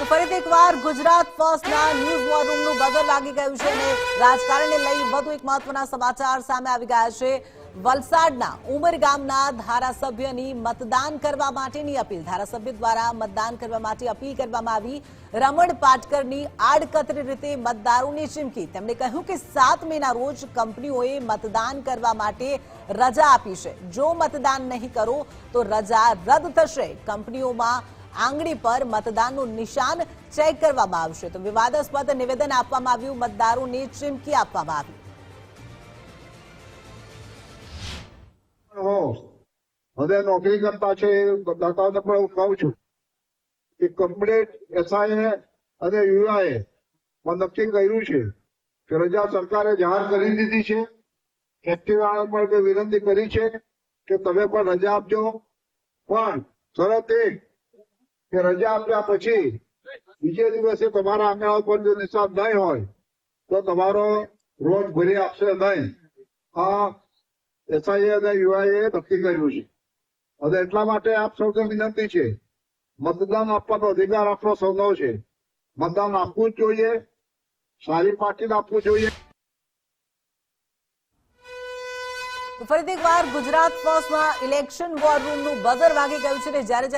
તો ફરીથી એકવાર ગુજરાત ફર્સ્ટના ન્યૂઝ વોર રૂમનું બદર લાગી ગયું છે અને રાજકારણને લઈ વધુ એક મહત્વના સમાચાર સામે આવી ગયા છે. વલસાડના ઉમર ગામના ધારાસભ્યની મતદાન કરવા માટેની અપીલ. ધારાસભ્ય દ્વારા મતદાન કરવા માટે અપીલ કરવામાં આવી. રમણ પાટકરની આડકતરી રીતે મતદારોની ચીમકી. તેમણે કહ્યું કે સાત મેના રોજ કંપનીઓએ મતદાન કરવા માટે રજા આપી છે. જો મતદાન નહીં કરો તો રજા રદ થશે. કંપનીઓમાં આંગળી પર મતદાનનું નિશાન ચેક કરવામાં આવશે. તો વિવાદાસ્પદ નિવેદન આપવામાં આવ્યું, મતદારોને ચીમકી આપવામાં આવી. હવે નોકરી કરતા છે દાતાને પણ હું કહું છું કે કમ્પ્લેટ એસઆઈએ અને યુઆઈએ માં નક્કી કર્યું છે કે રજા સરકારે જાહેર કરી દીધી છે. ફેક્ટરીવાળા પણ વિનંતી કરી છે કે તમે પણ રજા આપજો. પણ શરત એક કે રજા આપ્યા પછી બીજે દિવસે તમારા આંગણા ઉપર જો નિશાન નહીં હોય, તો તમારો રોજ ભરી આપશે નહીં. આ એસઆઈએ અને યુઆઈએ નક્કી કર્યું છે. અને એટલા માટે આપ સૌને વિનંતી છે, મતદાન આપવાનો અધિકાર આપણો સૌનો છે. મતદાન આપવું જ જોઈએ, સારી પાર્ટીને આપવું જોઈએ. ફરીથી એકવાર ગુજરાત ફર્સ્ટમાં ઇલેક્શન વોર રૂમનું બઝર વાગી ગયું છે ને જ્યારે